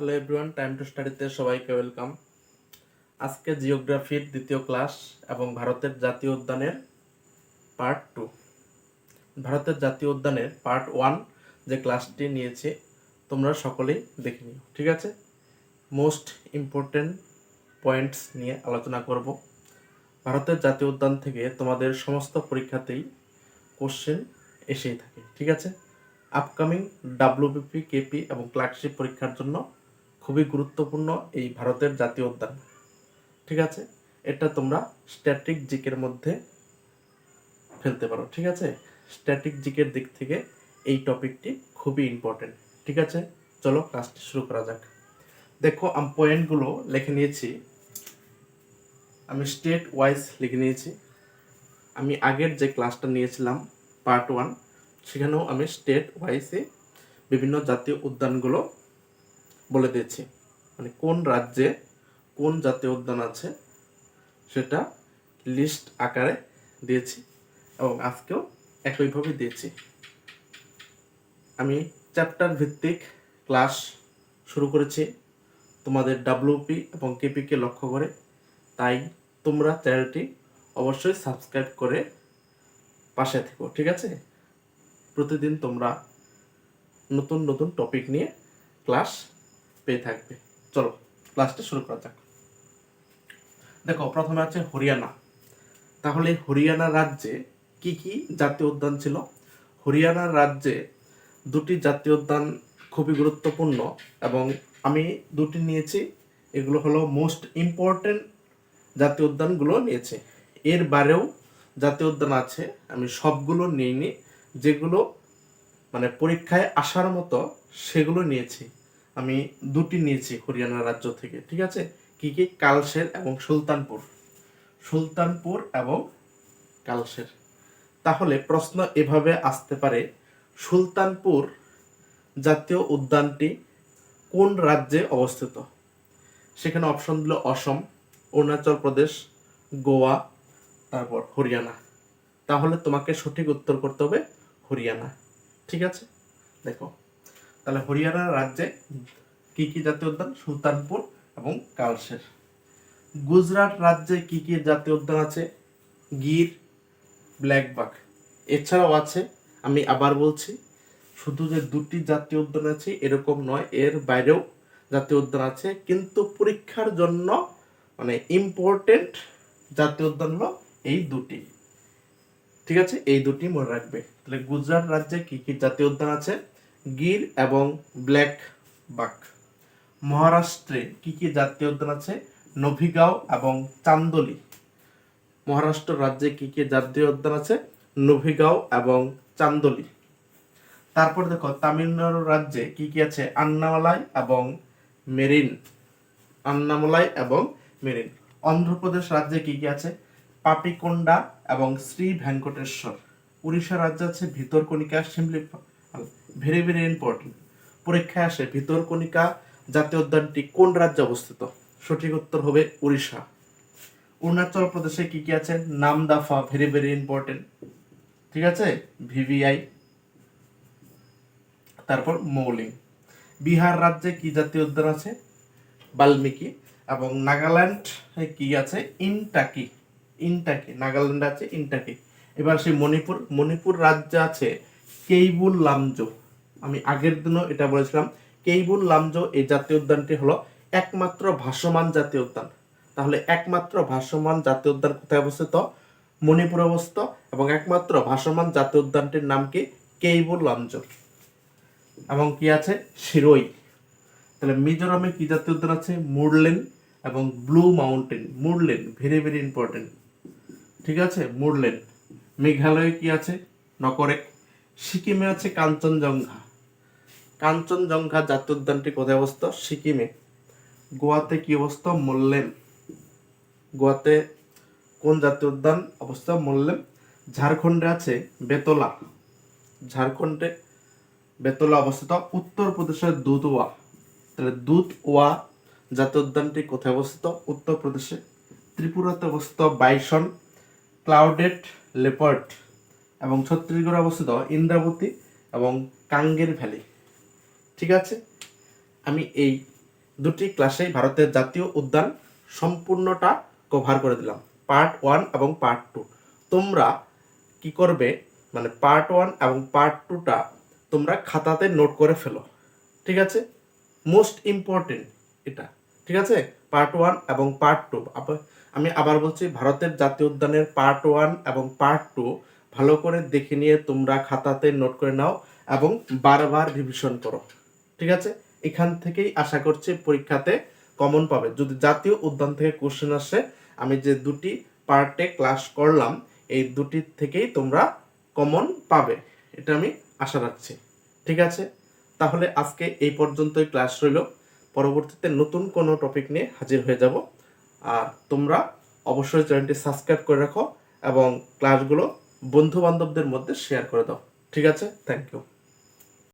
Hello everyone time to স্টাডিতে সবাইকে welcome আজকে জিওগ্রাফির দ্বিতীয় ক্লাস এবং ভারতের জাতীয় উদ্যানের পার্ট টু ভারতের জাতীয় উদ্যানের পার্ট ওয়ান যে ক্লাসটি নিয়েছে, তোমরা সকলেই দেখে নিও, ঠিক আছে? মোস্ট ইম্পর্টেন্ট পয়েন্টস নিয়ে আলোচনা করব। ভারতের জাতীয় উদ্যান থেকে তোমাদের সমস্ত পরীক্ষাতেই কোশ্চেন এসেই থাকে, ঠিক আছে? আপকামিং ডাব্লিউবিপি কেপি এবং ক্লার্কশিপ পরীক্ষার জন্য খুবই গুরুত্বপূর্ণ এই ভারতের জাতীয় উদ্যান। ঠিক আছে? এটা তোমরা স্ট্যাটিক জিকের মধ্যে ফেলতে পারো, ঠিক আছে? স্ট্যাটিক জিকের দিক থেকে এই টপিকটি খুবই ইম্পর্টেন্ট ঠিক আছে? চলো ক্লাসটি শুরু করা যাক। দেখো, আমি পয়েন্টগুলো লিখে নিয়েছি। আমি স্টেট ওয়াইজ লিখে নিয়েছি। আমি আগের যে ক্লাসটা নিয়েছিলাম পার্ট ওয়ান সেখানেও আমি স্টেট ওয়াইজে বিভিন্ন জাতীয় উদ্যানগুলো বলে দিয়েছি। মানে কোন রাজ্যে কোন জাতীয় উদ্যান আছে সেটা লিস্ট আকারে দিয়েছি এবং আজকেও একইভাবে দিয়েছি। আমি চ্যাপ্টার ভিত্তিক ক্লাস শুরু করেছি। তোমাদের ডাব্লিউপি এবং কেপিকে লক্ষ্য করে। তাই তোমরা চ্যানেলটি অবশ্যই সাবস্ক্রাইব করে পাশে থেকো, ঠিক আছে? প্রতিদিন তোমরা নতুন নতুন টপিক নিয়ে ক্লাস পেয়ে থাকবে। চলো ক্লাসটা শুরু করা যাক। দেখো, প্রথমে আছে হরিয়ানা। তাহলে হরিয়ানা রাজ্যে কি কি জাতীয় উদ্যান ছিল? হরিয়ানা রাজ্যে দুটি জাতীয় উদ্যান খুবই গুরুত্বপূর্ণ এবং আমি দুটি নিয়েছি। এগুলো হলো মোস্ট ইম্পর্টেন্ট জাতীয় উদ্যানগুলো নিয়েছি। এর বারেও জাতীয় উদ্যান আছে, আমি সবগুলো নিইনি। যেগুলো মানে পরীক্ষায় আসার মতো সেগুলো নিয়েছি। আমি দুটি নিয়েছি হরিয়ানা রাজ্য থেকে, ঠিক আছে? কি কি? কালসের এবং সুলতানপুর। সুলতানপুর এবং কালসের তাহলে প্রশ্ন এভাবে আসতে পারে, সুলতানপুর জাতীয় উদ্যানটি কোন রাজ্যে অবস্থিত? সেখানে অপশন দিল অসম, অরুণাচল প্রদেশ, গোয়া, তারপর হরিয়ানা। তাহলে তোমাকে সঠিক উত্তর করতে হবে হরিয়ানা, ঠিক আছে? দেখো। তাহলে হরিয়ানা রাজ্যে কি কি জাতীয় উদ্যান? সুলতানপুর এবং কালসের গুজরাট রাজ্যে কি কি জাতীয় উদ্যান আছে? গির, ব্ল্যাকবাক। এছাড়াও আছে, আমি আবার বলছি, শুধু যে দুটি জাতীয় উদ্যান আছে, এরকম নয়, এর বাইরেও জাতীয় উদ্যান আছে, কিন্তু পরীক্ষার জন্য মানে ইম্পর্টেন্ট জাতীয় উদ্যান হলো এই দুটি। ঠিক আছে? এই দুটি মনে রাখবে। তাহলে গুজরাট রাজ্যে কি কি জাতীয় উদ্যান আছে? গির এবং ব্ল্যাক বাক। মহারাষ্ট্রে কি কি জাতীয় উদ্যান আছে? নভিগাঁও এবং চান্দোলি। মহারাষ্ট্র রাজ্যে কি কি জাতীয় উদ্যান আছে? নভিগাঁও এবং চান্দোলি। তারপর দেখো, তামিলনাড়ু রাজ্যে কি কি আছে? আন্নামালাই এবং মেরিন। আন্নামালাই এবং মেরিন। অন্ধ্রপ্রদেশ রাজ্যে কি কি আছে? পাপিকোন্ডা এবং শ্রী ভেঙ্কটেশ্বর। উড়িষ্যা রাজ্যে আছে ভিতরকণিকা শিমলি ভেরি ভেরি ইম্পর্টেন্ট পরীক্ষায় আসে ভিতরকণিকা জাতীয় উদ্যানটি কোন রাজ্যে অবস্থিত? সঠিক উত্তর হবে উড়িষ্যা। অরুণাচল প্রদেশে কি কি আছে? নামদাফা ভেরি ভেরি ইম্পর্টেন্ট ঠিক আছে? ভিভিআই তারপর মৌলিং বিহার রাজ্যে কি জাতীয় উদ্যান আছে? বাল্মীকি। এবং নাগাল্যান্ড কি আছে? ইনটাকি। ইনটাকি, নাগাল্যান্ড আছে ইনটাকি। এবার সেই মণিপুর। মণিপুর রাজ্যে আছে কেইবুল লামজো। আমি আগের দিনও এটা বলেছিলাম, কেইবুল লামজো এই জাতীয় উদ্যানটি হলো একমাত্র ভাসমান জাতীয় উদ্যান। তাহলে একমাত্র ভাসমান জাতীয় উদ্যান কোথায় অবস্থিত? মণিপুরে অবস্থিত এবং একমাত্র ভাসমান জাতীয় উদ্যানটির নাম কি? কেইবুল লামজো। এবং কি আছে? শিরোই। তাহলে মিজোরামে কি জাতীয় উদ্যান আছে? মুরলেন এবং blue mountain. Murlen, very very important. ঠিক আছে? মুরলেন। মেঘালয়ে কি আছে? নকরেক। সিকিমে আছে কাঞ্চনজঙ্ঘা। কাঞ্চনজঙ্ঘা জাতীয় উদ্যানটি কোথায় অবস্থিত? সিকিমে। গোয়াতে কি অবস্থা মোল্লেম। গোয়াতে কোন জাতীয় উদ্যান অবস্থা মোল্লেম। ঝাড়খণ্ডে আছে বেতলা। ঝাড়খণ্ডে বেতলা অবস্থিত। উত্তরপ্রদেশের দুধওয়া। তাহলে দুধওয়া জাতীয় উদ্যানটি কোথায় অবস্থিত? উত্তরপ্রদেশে। ত্রিপুরাতে অবস্থিত বাইসন, ক্লাউডেড, লেপার্ড এবং ছত্তিশগড়ে অবস্থিত ইন্দ্রাবতী এবং কাঙ্গের ভ্যালি। ঠিক আছে? আমি এই দুটি ক্লাসেই ভারতের জাতীয় উদ্যান সম্পূর্ণটা কভার করে দিলাম। পার্ট ওয়ান এবং পার্ট টু তোমরা কি করবে? মানে পার্ট ওয়ান এবং পার্ট টুটা তোমরা খাতাতে নোট করে ফেলো। ঠিক আছে? মোস্ট ইম্পর্টেন্ট এটা। ঠিক আছে? পার্ট ওয়ান এবং পার্ট টু আমি আবার বলছি, ভারতের জাতীয় উদ্যানের পার্ট ওয়ান এবং পার্ট টু ভালো করে দেখে নিয়ে তোমরা খাতাতে নোট করে নাও এবং বারবার রিভিশন করো। ঠিক আছে? এখান থেকেই আশা করছি পরীক্ষাতে কমন পাবে। যদি জাতীয় উদ্যান থেকে কোশ্চেন আসে, আমি যে দুটি পার্টে ক্লাস করলাম, এই দুটি থেকেই তোমরা কমন পাবে। এটা আমি আশা রাখছি। ঠিক আছে? তাহলে আজকে এই পর্যন্তই ক্লাস রইল। পরবর্তীতে নতুন কোনো টপিক নিয়ে হাজির হয়ে যাব। আর তোমরা অবশ্যই চ্যানেলটি সাবস্ক্রাইব করে রাখো এবং ক্লাসগুলো বন্ধু বান্ধবদের মধ্যে শেয়ার করে দাও। ঠিক আছে? Thank you